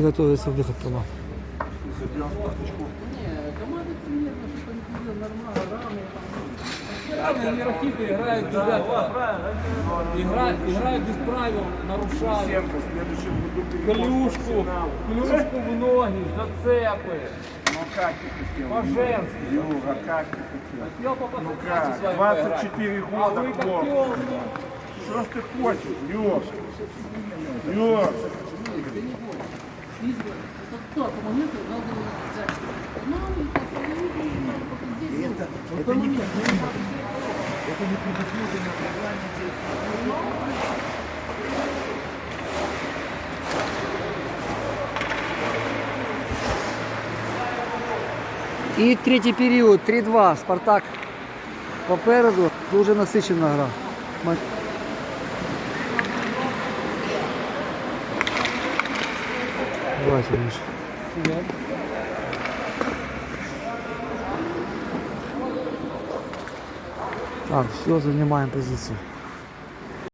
готовится выход ракеты играют без этого. Играют, играют без правил, нарушают. Клюшку, клюшку в ноги, зацепы. Ну как ты хотел? По-женски. Юра, как ты хотел? Ну как? вами 24 поиграть. А года вы как. Что ж ты хочешь, Юр? Юр, Кто коммунисты надо взять. Ну, и так, и это, это не это не предусмотрено в регламенте. І третій період, 3-2. Спартак попереду. Дуже насичена гра. Давайте, Миша. Так, все, занимаем позицию.